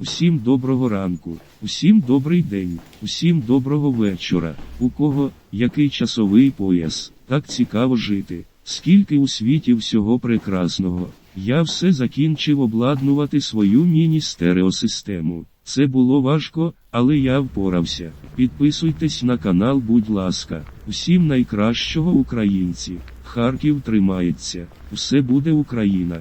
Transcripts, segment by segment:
Усім доброго ранку, усім добрий день, усім доброго вечора. У кого який часовий пояс, так цікаво жити. Скільки у світі всього прекрасного. Я все закінчив обладнувати свою міні-стереосистему. Це було важко, але я впорався. Підписуйтесь на канал, будь ласка. Усім найкращого українці. Харків тримається. Все буде Україна.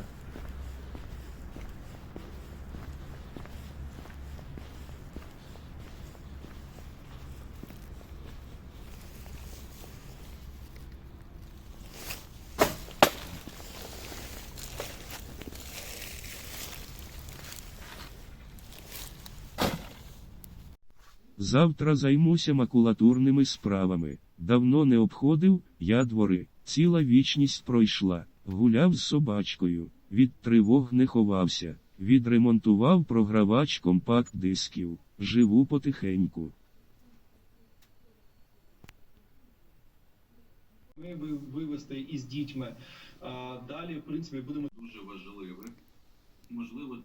Завтра займуся макулатурними справами. Давно не обходив, я двори. Ціла вічність пройшла. Гуляв з собачкою, від тривог не ховався, відремонтував програвач компакт-дисків. Живу потихеньку. Ми ви- вивести із дітьми. А далі, в принципі, будемо дуже важливе. Можливо,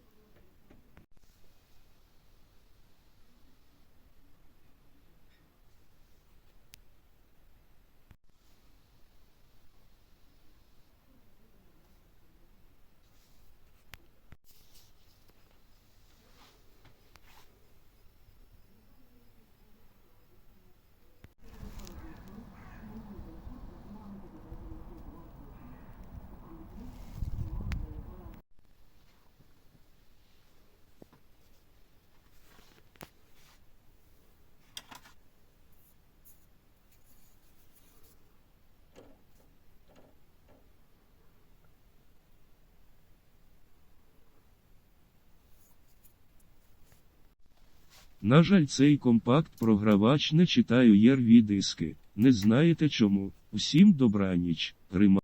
На жаль, цей компакт-програвач не читає єрві диски. Не знаєте чому? Усім добраніч. Рима.